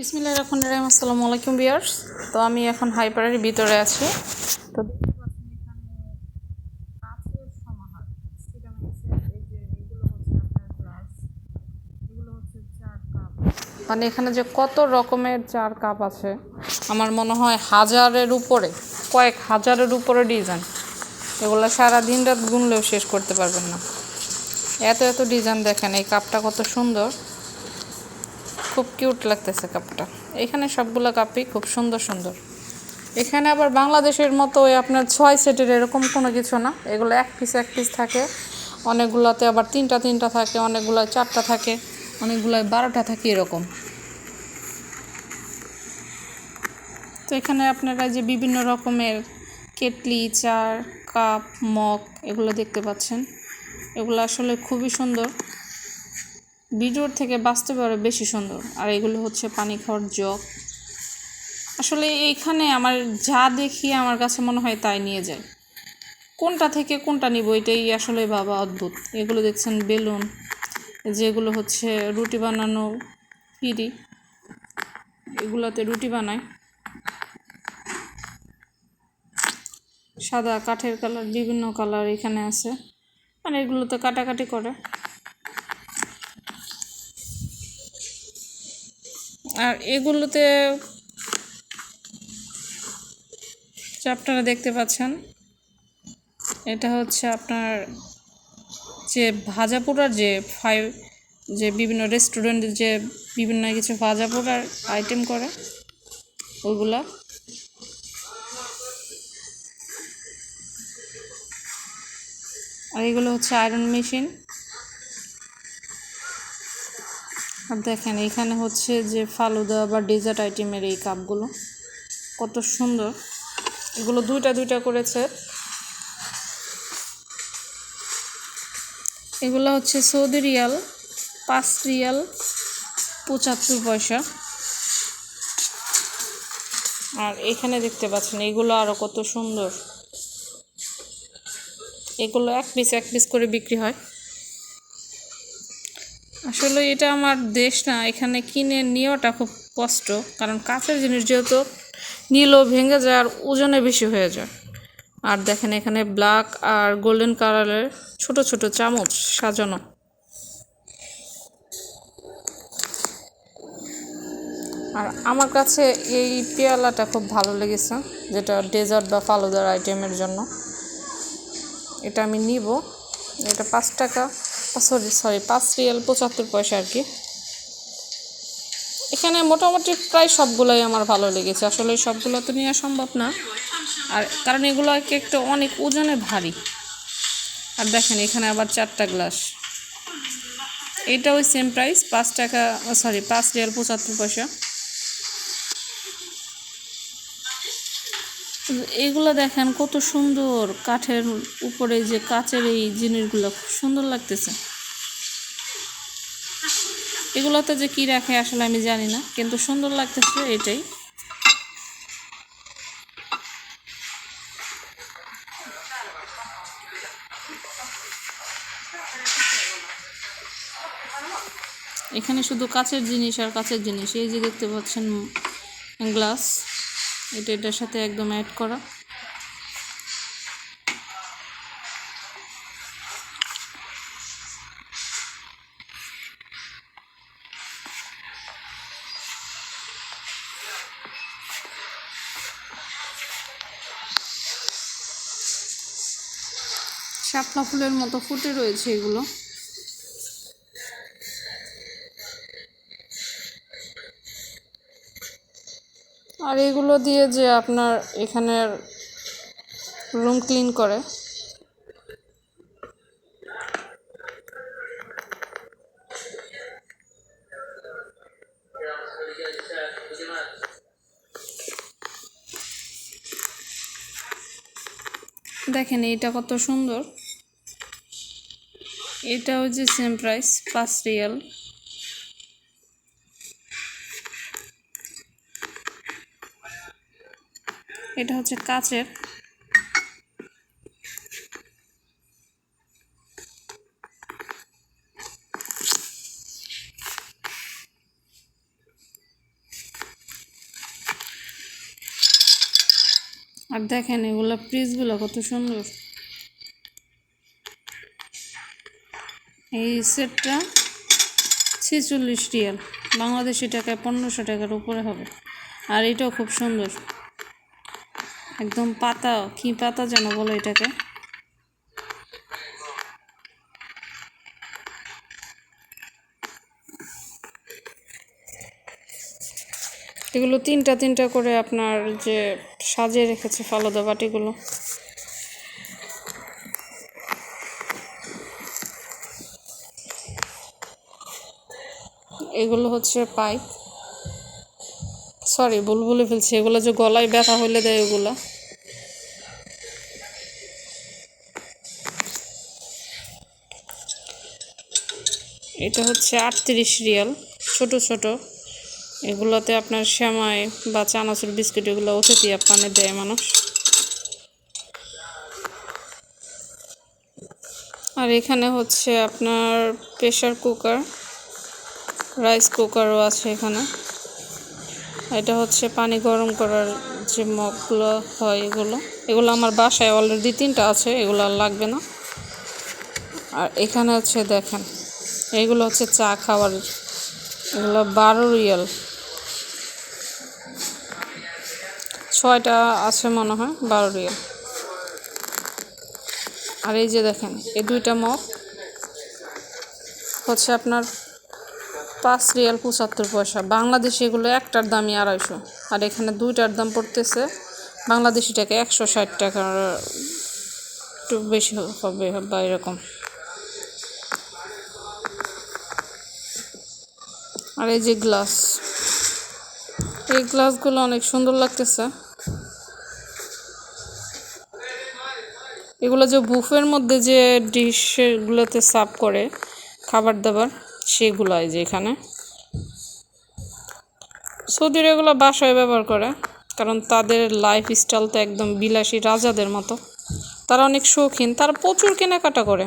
বিসমিল্লাহ রহমান রহিম, আসসালামু আলাইকুম বিয়ার্স তো আমি এখন হাইপারের ভিতরে আছি। তো মানে এখানে যে কত রকমের চার কাপ আছে, আমার মনে হয় হাজারের উপরে, কয়েক হাজারের উপরে ডিজাইন। এগুলো সারা দিন রাত গুনলেও শেষ করতে পারবেন না। এত এত ডিজাইন দেখেন, এই কাপটা কত সুন্দর। খুব কিউট লাগতেছে কাপটা। এখানে সবগুলো কাপই খুব সুন্দর সুন্দর। এখানে আবার বাংলাদেশের মতো ওই আপনার ছয় সেটের এরকম কোনো কিছু না। এগুলো এক পিস এক পিস থাকে। অনেকগুলোতে আবার তিনটা তিনটা থাকে অনেকগুলো চারটা থাকে, অনেকগুলোয় বারোটা থাকে এরকম। তো এখানে আপনারা যে বিভিন্ন রকমের কেটলি, চার, কাপ, মগ এগুলো দেখতে পাচ্ছেন। এগুলো আসলে খুবই সুন্দর। ভিডিওর থেকে বাস্তবে আরও বেশি সুন্দর। আর এগুলো হচ্ছে পানি খাওয়ার জগ। আসলে এইখানে আমার যা দেখি আমার কাছে মনে হয় তাই নিয়ে যায়। কোনটা থেকে কোনটা নিব এটাই আসলে বাবা অদ্ভুত। এগুলো দেখছেন বেলুন, যেগুলো হচ্ছে রুটি বানানো পিড়ি, এগুলোতে রুটি বানায়। সাদা কাঠের কালার, বিভিন্ন কালার এখানে আছে। মানে এগুলোতে কাটাকাটি করে। আর এগুলোতে আপনারা দেখতে পাচ্ছেন। এটা হচ্ছে আপনার যে ভাজা পোড়ার যে ফাইভ যে বিভিন্ন রেস্টুরেন্টে যে বিভিন্ন কিছু ভাজা পোড়ার আইটেম করে ওইগুলা আর এগুলো হচ্ছে আয়রন মেশিন আর দেখেন, এখানে হচ্ছে যে ফালুদা বা ডেজার্ট আইটেমের এই কাপগুলো কত সুন্দর। এগুলো দুইটা দুইটা করেছে এগুলো হচ্ছে সৌদি রিয়াল, পাঁচ রিয়াল, পঁচাত্তর পয়সা। আর এখানে দেখতে পাচ্ছেন, এগুলো আরও কত সুন্দর। এগুলো এক পিস এক পিস করে বিক্রি হয়। আসলে এটা আমার দেশ না, এখানে কিনে নেওয়াটা খুব কষ্ট, কারণ কাঁচের জিনিস যেহেতু নিলেও ভেঙে যায় আর ওজনে বেশি হয়ে যায়। আর দেখেন এখানে ব্ল্যাক আর গোল্ডেন কালারের ছোট ছোট চামচ সাজানো। আর আমার কাছে এই পেয়ালাটা খুব ভালো লেগেছে, যেটা ডেজার্ট বা ফালুদার আইটেমের জন্য। এটা আমি নিব, এটা পাঁচ টাকা। সরি সরি পাঁচ রিয়াল পঁচাত্তর পয়সা আর কি। এখানে মোটামুটি প্রায় সবগুলোই আমার ভালো লেগেছে। আসলে সবগুলো তো নেওয়া সম্ভব না। আর কারণ এগুলো এক একটা অনেক ওজনে ভারী। আর দেখেন, এখানে আবার চারটা গ্লাস। এটা ওই সেম প্রাইস পাঁচ টাকা সরি পাঁচ রিয়াল পঁচাত্তর পয়সা। এগুলো দেখেন কত সুন্দর কাঠের উপরে যে কাচের এই জিনিসগুলো, খুব সুন্দর লাগতেছে। এগুলোতে যে কি রাখে আসলে আমি জানি না, কিন্তু সুন্দর লাগতেছে এটাই। এখানে শুধু কাচের জিনিস আর কাচের জিনিস, এই যে দেখতে পাচ্ছেন গ্লাস এটা এটার সাথে একদম অ্যাড করা। শাপলা ফুলের মতো ফুটে রয়েছে এগুলো। আর এগুলো দিয়ে যে আপনার এখানের রুম ক্লিন করে। দেখেন এটা কত সুন্দর। এটাও যে সেম প্রাইস পাঁচ রিয়াল। এটা হচ্ছে কাচের। আর দেখেন এগুলো পিসগুলো কত সুন্দর। এই সেটটা ছেচল্লিশ রিয়াল। বাংলাদেশি টাকায় পনেরোশো টাকার উপরে হবে। আর এটাও খুব সুন্দর। একদম পাতা, কি পাতা যেন বলো এটাকে? এগুলো তিনটা তিনটা করে আপনার যে সাজিয়ে রেখেছে ফালুদা বাটিগুলো। এগুলো হচ্ছে পাইপ। সরি, ভুল বলে ফেলছি। এগুলো যে গলায় ব্যথা হইলে দেয় ওগুলো এটা হচ্ছে আটত্রিশ রিয়াল, ছোট ছোট। এগুলোতে আপনার সেমাই বা চানাচুর বিস্কুট এগুলো অতিথি আপনার দেয় মানুষ। আর এখানে হচ্ছে আপনার প্রেশার কুকার, রাইস কুকারও আছে এখানে। এটা হচ্ছে পানি গরম করার যে মগগুলো হয় এগুলো। এগুলো আমার বাসায় অলরেডি তিনটা আছে, এগুলো আর লাগবে না। আর এখানে হচ্ছে দেখেন এইগুলো হচ্ছে চা খাওয়ার, এগুলো বারো রিয়াল। ছয়টা আছে মনে হয়, বারো রিয়াল। আর এই যে দেখেন, এই দুইটা মগ হচ্ছে আপনার পাঁচ রিয়াল পঁচাত্তর পয়সা। বাংলাদেশি এগুলো একটার দামই আড়াইশো। আর এখানে দুইটার দাম পড়তেছে বাংলাদেশি টাকা একশো ষাট টাকার একটু বেশি হবে বা এরকম। আর এই যে গ্লাস, এই গ্লাসগুলো অনেক সুন্দর লাগতেছে। এগুলো যে বুফের মধ্যে যে ডিশগুলোতে সার্ভ করে খাবার দাবার সেগুলো এই যে এখানে। সৌদির এগুলো বাসায় ব্যবহার করে, কারণ তাদের লাইফ স্টাইলটা একদম বিলাসী রাজাদের মতো। তারা অনেক শৌখিন, তারা প্রচুর কেনাকাটা করে।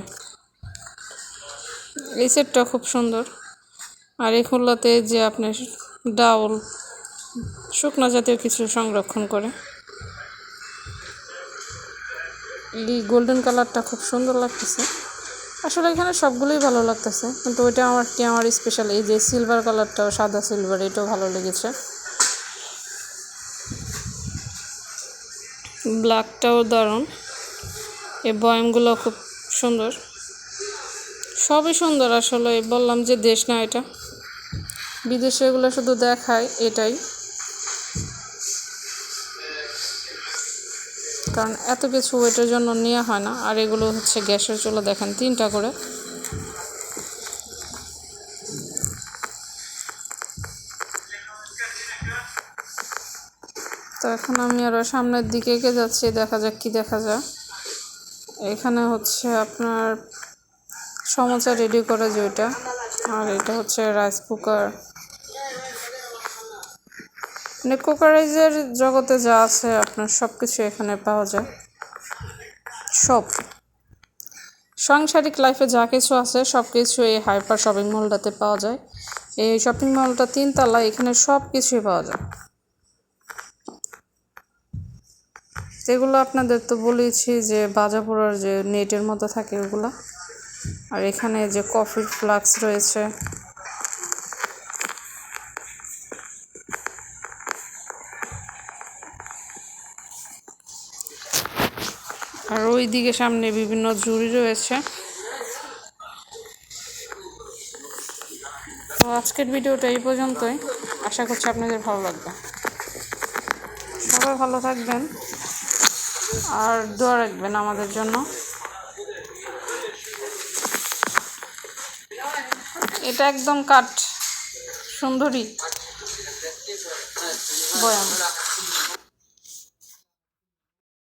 এই সেটটা খুব সুন্দর। আর এগুলোতে যে আপনার ডাউল, শুকনো জাতীয় কিছু সংরক্ষণ করে। এই গোল্ডেন কালারটা খুব সুন্দর লাগতেছে। আসলে এখানে সবগুলোই ভালো লাগতেছে, কিন্তু ওইটা আমার কি আমার স্পেশাল এই যে সিলভার কালারটাও সাদা সিলভার এটাও ভালো লেগেছে। ব্ল্যাকটাও দারুণ। এই বয়ামগুলো খুব সুন্দর। সবই সুন্দর আসলে, বললাম যে দেশ না এটা। বিদেশে এগুলো শুধু দেখায়, এটাই। কারণ এত কিছু ওয়েটের জন্য নেওয়া হয় না। আর এগুলো হচ্ছে গ্যাসের চুলা, দেখেন, তিনটা করে। তো এখন আমি আরও সামনের দিকে এগিয়ে যাচ্ছি, দেখা যাক কি দেখা যায়। এখানে হচ্ছে আপনার সমোচা রেডি করে যে আর এটা হচ্ছে রাইস কুকার মানে জগতে যা আছে আপনার সব কিছু এখানে পাওয়া যায়। সব। সাংসারিক লাইফে যা কিছু আছে সব কিছু এই হাইপার শপিং মলটাতে পাওয়া যায়। এই শপিং মলটা তিনতলা, এখানে সব কিছুই পাওয়া যায়। এগুলো আপনাদের তো বলেছি যে বাজাপুরার যে নেটের মতো থাকে ওগুলো। আর এখানে যে কফির ফ্লাক্স রয়েছে আর ওই দিকে সামনে বিভিন্ন ঝুড়ি রয়েছে। তো আজকের ভিডিওটা এই পর্যন্তই। আশা করছি আপনাদের ভালো লাগবে। সবাই ভালো থাকবেন আর দোয়া রাখবেন আমাদের জন্য। এটা একদম কাঠ, সুন্দরী। বয়াম